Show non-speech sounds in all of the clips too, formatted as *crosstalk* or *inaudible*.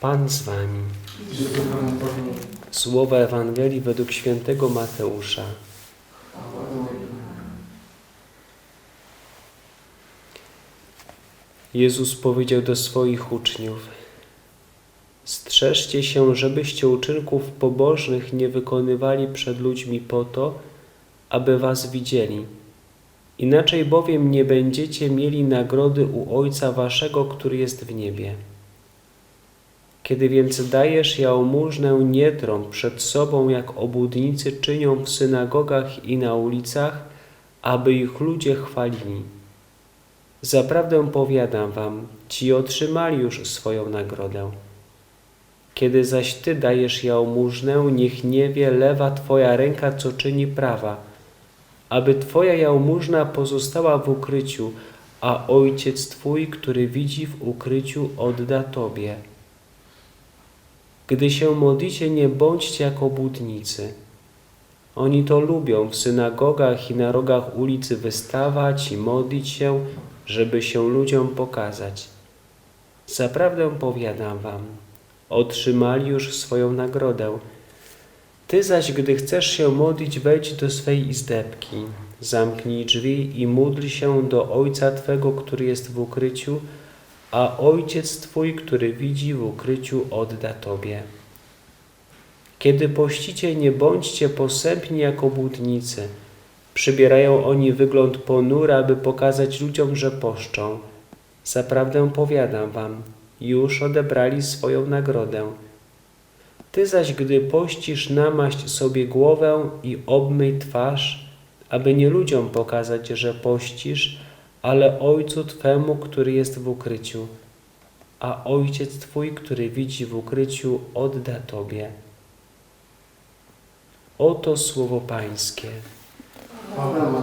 Pan z wami. Słowa Ewangelii według świętego Mateusza. Jezus powiedział do swoich uczniów: Strzeżcie się, żebyście uczynków pobożnych nie wykonywali przed ludźmi po to, aby was widzieli. Inaczej bowiem nie będziecie mieli nagrody u Ojca waszego, który jest w niebie. Kiedy więc dajesz jałmużnę, nie trąb przed sobą, jak obłudnicy czynią w synagogach i na ulicach, aby ich ludzie chwalili. Zaprawdę powiadam wam, ci otrzymali już swoją nagrodę. Kiedy zaś ty dajesz jałmużnę, niech nie wie lewa twoja ręka, co czyni prawa, aby twoja jałmużna pozostała w ukryciu, a ojciec twój, który widzi w ukryciu, odda tobie. Gdy się modlicie, nie bądźcie jak obłudnicy. Oni to lubią w synagogach i na rogach ulicy wystawać i modlić się, żeby się ludziom pokazać. Zaprawdę powiadam wam, otrzymali już swoją nagrodę. Ty zaś, gdy chcesz się modlić, wejdź do swej izdebki, zamknij drzwi i módl się do Ojca Twego, który jest w ukryciu, a Ojciec Twój, który widzi w ukryciu, odda Tobie. Kiedy pościcie, nie bądźcie posępni jak obłudnicy. Przybierają oni wygląd ponury, aby pokazać ludziom, że poszczą. Zaprawdę powiadam wam, już odebrali swoją nagrodę. Ty zaś, gdy pościsz, namaść sobie głowę i obmyj twarz, aby nie ludziom pokazać, że pościsz, ale Ojcu Twemu, który jest w ukryciu. A Ojciec Twój, który widzi w ukryciu, odda Tobie. Oto słowo Pańskie. Chwała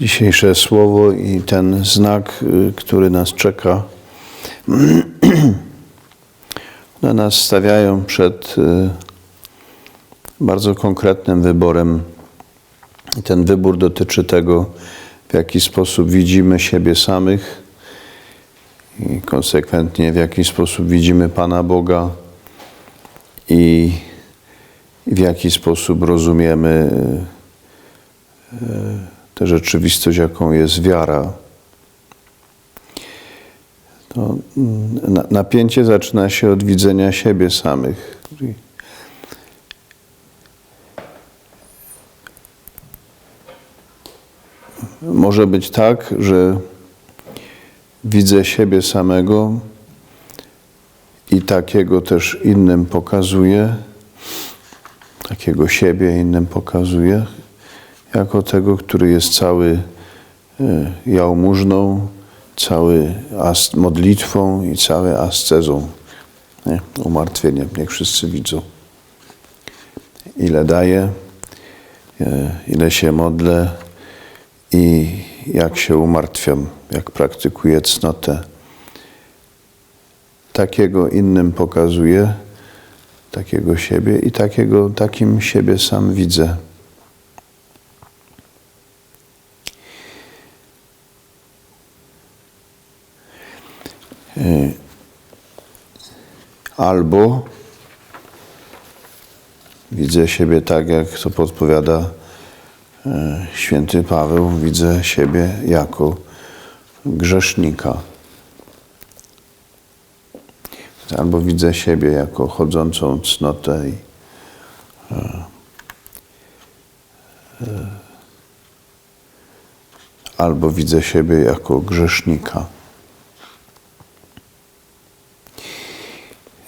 Dzisiejsze słowo i ten znak, y, który nas czeka, *clears throat* one nas stawiają przed y, bardzo konkretnym wyborem. Ten wybór dotyczy tego, w jaki sposób widzimy siebie samych i konsekwentnie w jaki sposób widzimy Pana Boga i w jaki sposób rozumiemy y, tę rzeczywistość, jaką jest wiara. To mm, na- napięcie zaczyna się od widzenia siebie samych. Może być tak, że widzę siebie samego i takiego też innym pokazuję, takiego siebie innym pokazuję, jako tego, który jest cały e, jałmużną, cały modlitwą i cały ascezą, nie? umartwieniem. Niech wszyscy widzą, ile daję, e, ile się modlę i jak się umartwiam, jak praktykuję cnotę. Takiego innym pokazuję, takiego siebie i takiego, takim siebie sam widzę. Albo widzę siebie tak, jak to podpowiada y, święty Paweł, widzę siebie jako grzesznika. Albo widzę siebie jako chodzącą cnotę i y, y, albo widzę siebie jako grzesznika.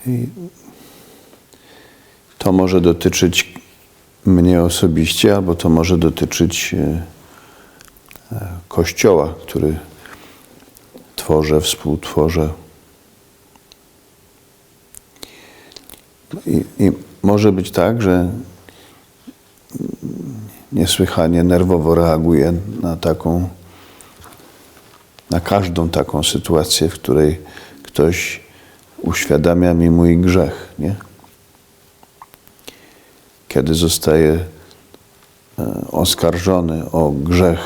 I to może dotyczyć mnie osobiście, albo to może dotyczyć e, Kościoła, który tworzę, współtworzę. I, I może być tak, że niesłychanie nerwowo reaguję na taką, na każdą taką sytuację, w której ktoś uświadamia mi mój grzech, nie? Kiedy zostaję e, oskarżony o grzech,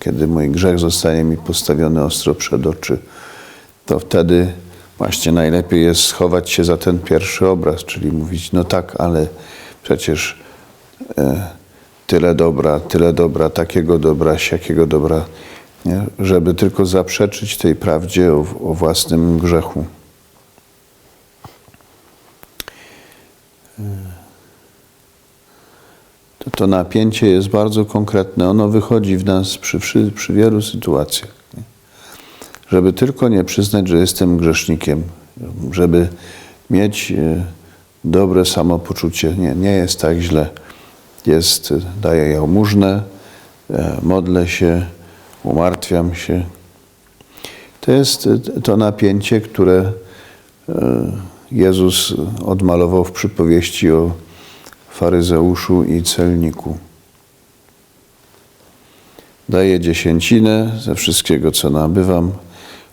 kiedy mój grzech zostaje mi postawiony ostro przed oczy, to wtedy właśnie najlepiej jest schować się za ten pierwszy obraz, czyli mówić, no tak, ale przecież e, tyle dobra, tyle dobra, takiego dobra, siakiego dobra, nie? żeby tylko zaprzeczyć tej prawdzie o, o własnym grzechu. To, to napięcie jest bardzo konkretne. Ono wychodzi w nas przy, przy, przy wielu sytuacjach. Nie? Żeby tylko nie przyznać, że jestem grzesznikiem, żeby mieć e, dobre samopoczucie. Nie, nie jest tak źle. Jest, e, daję jałmużnę, e, modlę się, umartwiam się. To jest to napięcie, które Jezus odmalował w przypowieści o faryzeuszu i celniku. Daję dziesięcinę ze wszystkiego, co nabywam,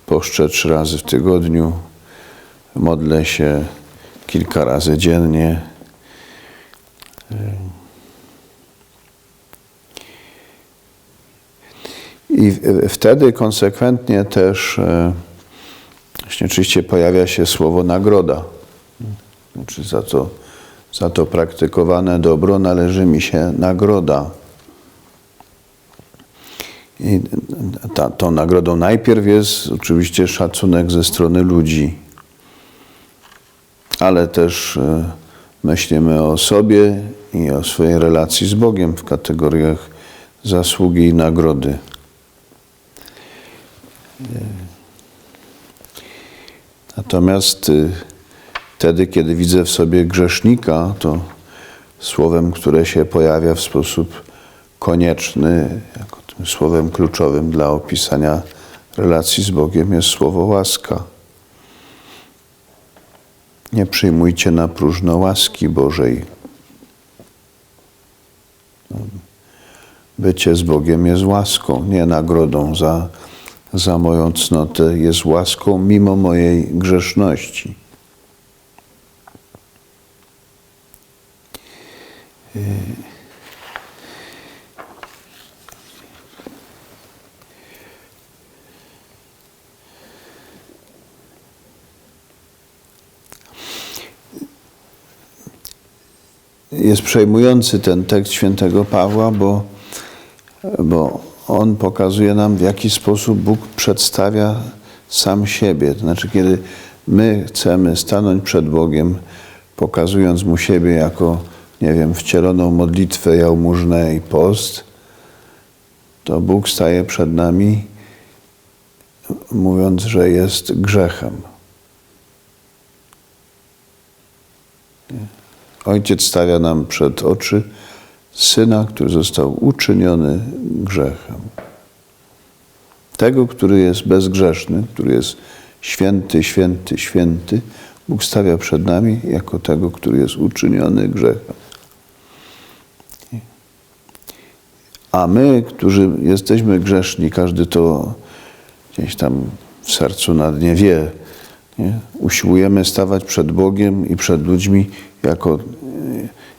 poszczę trzy razy w tygodniu, modlę się kilka razy dziennie. I wtedy konsekwentnie też e, właśnie oczywiście pojawia się słowo nagroda. Znaczy za to, za to praktykowane dobro należy mi się nagroda. I ta, tą nagrodą najpierw jest oczywiście szacunek ze strony ludzi, ale też e, myślimy o sobie i o swojej relacji z Bogiem w kategoriach zasługi i nagrody. Natomiast y, wtedy, kiedy widzę w sobie grzesznika, to słowem, które się pojawia w sposób konieczny, jako tym słowem kluczowym dla opisania relacji z Bogiem jest słowo łaska. Nie przyjmujcie na próżno łaski Bożej. Bycie z Bogiem jest łaską, nie nagrodą za, za moją cnotę. Jest łaską mimo mojej grzeszności. Jest przejmujący ten tekst świętego Pawła, bo, bo on pokazuje nam, w jaki sposób Bóg przedstawia sam siebie. To znaczy, kiedy my chcemy stanąć przed Bogiem, pokazując Mu siebie jako, nie wiem, wcieloną modlitwę, jałmużnę i post, to Bóg staje przed nami, mówiąc, że jest grzechem. Ojciec stawia nam przed oczy syna, który został uczyniony grzechem. Tego, który jest bezgrzeszny, który jest święty, święty, święty, Bóg stawia przed nami jako tego, który jest uczyniony grzechem. A my, którzy jesteśmy grzeszni, każdy to gdzieś tam w sercu na dnie wie, nie? usiłujemy stawać przed Bogiem i przed ludźmi jako,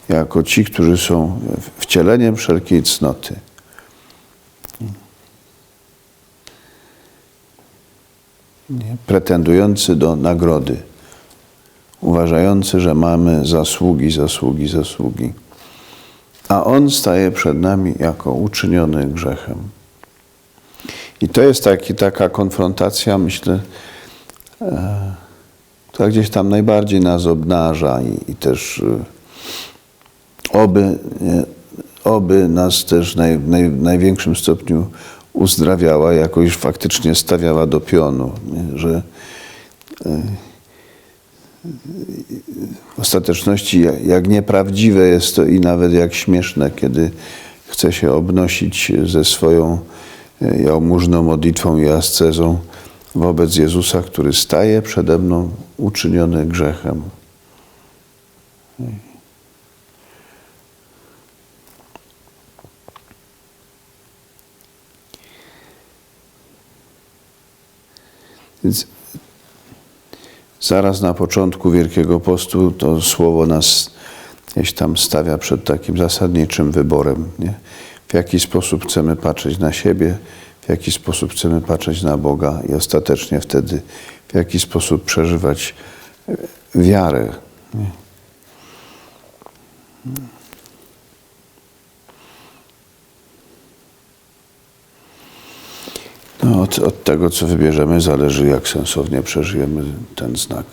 jako ci, którzy są wcieleniem wszelkiej cnoty. Nie? Pretendujący do nagrody, uważający, że mamy zasługi, zasługi, zasługi. A On staje przed nami jako uczyniony grzechem. I to jest taki, taka konfrontacja, myślę, która gdzieś tam najbardziej nas obnaża i, i też e, oby, oby nas też naj, naj, w największym stopniu uzdrawiała, jakoś faktycznie stawiała do pionu, nie? że e, w ostateczności jak, nieprawdziwe jest to i nawet jak śmieszne, kiedy chce się obnosić ze swoją e, jałmużną modlitwą i ascezą wobec Jezusa, który staje przede mną uczyniony grzechem. Więc zaraz na początku Wielkiego Postu to słowo nas gdzieś tam stawia przed takim zasadniczym wyborem. Nie? W jaki sposób chcemy patrzeć na siebie, w jaki sposób chcemy patrzeć na Boga i ostatecznie wtedy w jaki sposób przeżywać e, wiarę. Nie? No, od, od tego, co wybierzemy, zależy, jak sensownie przeżyjemy ten znak.